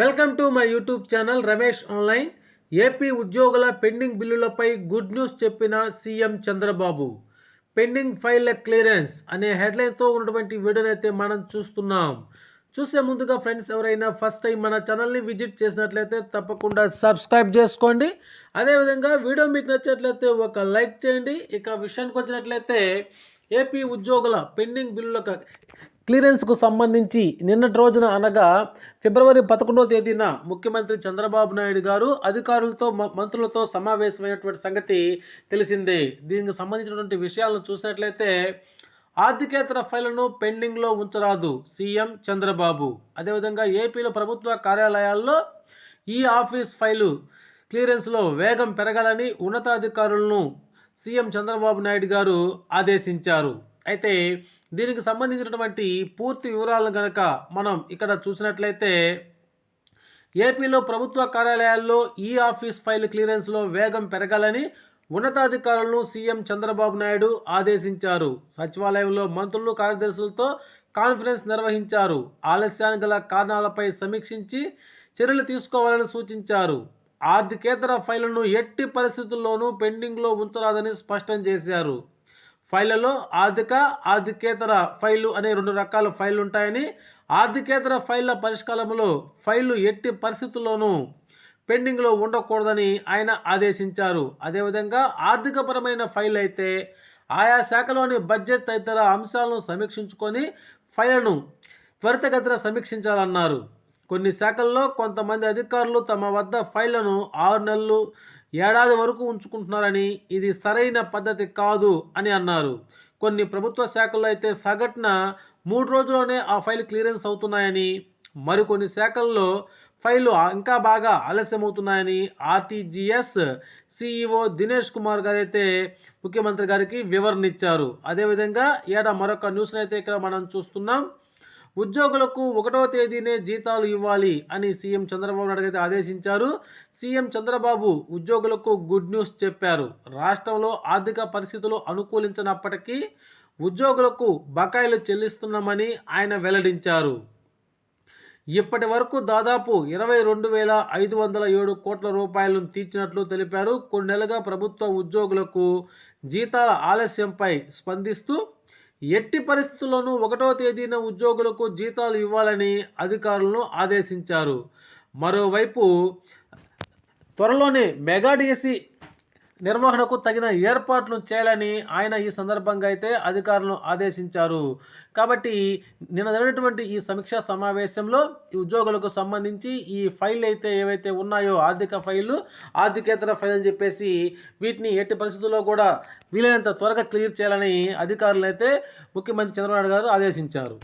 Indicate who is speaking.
Speaker 1: Welcome to my YouTube channel Ramesh online. AP ఉద్యోగుల pending బిల్లులపై good news చెప్పిన CM Chandrababu. Pending file clearance అనే హెడ్లైన్తో ఉన్నటువంటి వీడియోనైతే మనం చూస్తున్నాం. చూసే ముందుగా ఫ్రెండ్స్ ఎవరైనా ఫస్ట్ టైం మన ఛానల్ని విజిట్ చేసినట్లయితే తప్పకుండా సబ్స్క్రైబ్ చేసుకోండి. అదేవిధంగా వీడియో మీకు నచ్చినట్లయితే ఒక లైక్ చేయండి. ఇక విషయానికి వచ్చినట్లయితే ఏపీ ఉద్యోగుల పెండింగ్ బిల్లుల క్లియరెన్స్కు సంబంధించి నిన్నటి రోజున అనగా ఫిబ్రవరి పదకొండవ తేదీన ముఖ్యమంత్రి చంద్రబాబు నాయుడు గారు అధికారులతో మ- మంత్రులతో సమావేశమైనటువంటి సంగతి తెలిసిందే. దీనికి సంబంధించినటువంటి విషయాలను చూసినట్లయితే ఆర్థికేతర ఫైళ్ళను పెండింగ్లో ఉంచరాదు సీఎం చంద్రబాబు. అదేవిధంగా ఏపీలో ప్రభుత్వ కార్యాలయాల్లో ఈ ఆఫీస్ ఫైలు క్లియరెన్స్లో వేగం పెరగాలని ఉన్నతాధికారులను సీఎం చంద్రబాబు నాయుడు గారు ఆదేశించారు. అయితే దీనికి సంబంధించినటువంటి పూర్తి వివరాలను కనుక మనం ఇక్కడ చూసినట్లయితే ఏపీలో ప్రభుత్వ కార్యాలయాల్లో ఈ ఆఫీస్ ఫైల్ క్లియరెన్స్లో వేగం పెరగాలని ఉన్నతాధికారులను సీఎం చంద్రబాబు నాయుడు ఆదేశించారు. సచివాలయంలో మంత్రులు కార్యదర్శులతో కాన్ఫరెన్స్ నిర్వహించారు. ఆలస్యానికి గల కారణాలపై సమీక్షించి చర్యలు తీసుకోవాలని సూచించారు. ఆర్థికేతర ఫైళ్ళను ఎట్టి పరిస్థితుల్లోనూ పెండింగ్లో ఉంచరాదని స్పష్టం చేశారు. ఫైళ్ళలో ఆర్థిక ఆర్థికేతర ఫైళ్ళు అనే రెండు రకాల ఫైళ్ళు ఉంటాయని ఆర్థికేతర ఫైళ్ళ పరిష్కారంలో ఫైళ్ళు ఎట్టి పరిస్థితుల్లోనూ పెండింగ్లో ఉండకూడదని ఆయన ఆదేశించారు. అదేవిధంగా ఆర్థికపరమైన ఫైల్ అయితే ఆయా శాఖలోని బడ్జెట్ తదితర అంశాలను సమీక్షించుకొని ఫైళ్ళను త్వరితగతిన సమీక్షించాలన్నారు. కొన్ని శాఖల్లో కొంతమంది అధికారులు తమ వద్ద ఫైళ్ళను ఆరు నెలలు ఏడాది వరకు ఉంచుకుంటున్నారని ఇది సరైన పద్ధతి కాదు అని అన్నారు. కొన్ని ప్రభుత్వ శాఖల్లో అయితే సగటున మూడు రోజుల్లోనే ఆ ఫైల్ క్లియరెన్స్ అవుతున్నాయని మరికొన్ని శాఖల్లో ఫైళ్ళు ఇంకా బాగా ఆలస్యమవుతున్నాయని ఆర్టీజీఎస్ సిఈఓ దినేష్ కుమార్ గారు అయితే ముఖ్యమంత్రి గారికి వివరణ ఇచ్చారు. అదేవిధంగా ఏడా మరొక న్యూస్ని అయితే ఇక్కడ మనం చూస్తున్నాం. ఉద్యోగులకు ఒకటో తేదీనే జీతాలు ఇవ్వాలి అని సీఎం చంద్రబాబు నాయుడు అయితే ఆదేశించారు. సీఎం చంద్రబాబు ఉద్యోగులకు గుడ్ న్యూస్ చెప్పారు. రాష్ట్రంలో ఆర్థిక పరిస్థితులు అనుకూలించినప్పటికీ ఉద్యోగులకు బకాయిలు చెల్లిస్తున్నామని ఆయన వెల్లడించారు. ఇప్పటి వరకు దాదాపు ఇరవై రెండు వేల ఐదు వందల ఏడు కోట్ల రూపాయలను తీర్చినట్లు తెలిపారు. కొన్ని నెలలుగా ప్రభుత్వ ఉద్యోగులకు జీతాల ఆలస్యంపై స్పందిస్తూ ఎట్టి పరిస్థితుల్లోనూ ఒకటో తేదీన ఉద్యోగులకు జీతాలు ఇవ్వాలని అధికారులను ఆదేశించారు. మరోవైపు త్వరలోనే మెగా డిఎస్సి నిర్వహణకు తగిన ఏర్పాట్లు చేయాలని ఆయన ఈ సందర్భంగా అయితే అధికారులను ఆదేశించారు. కాబట్టి నిన్న జరిగినటువంటి ఈ సమీక్షా సమావేశంలో ఉద్యోగులకు సంబంధించి ఈ ఫైల్ అయితే ఏవైతే ఉన్నాయో ఆర్థిక ఫైళ్ళు ఆర్థికేతర ఫైల్ అని చెప్పేసి వీటిని ఎట్టి పరిస్థితుల్లో కూడా వీలైనంత త్వరగా క్లియర్ చేయాలని అధికారులు అయితే ముఖ్యమంత్రి చంద్రబాబు నాయుడు గారు ఆదేశించారు.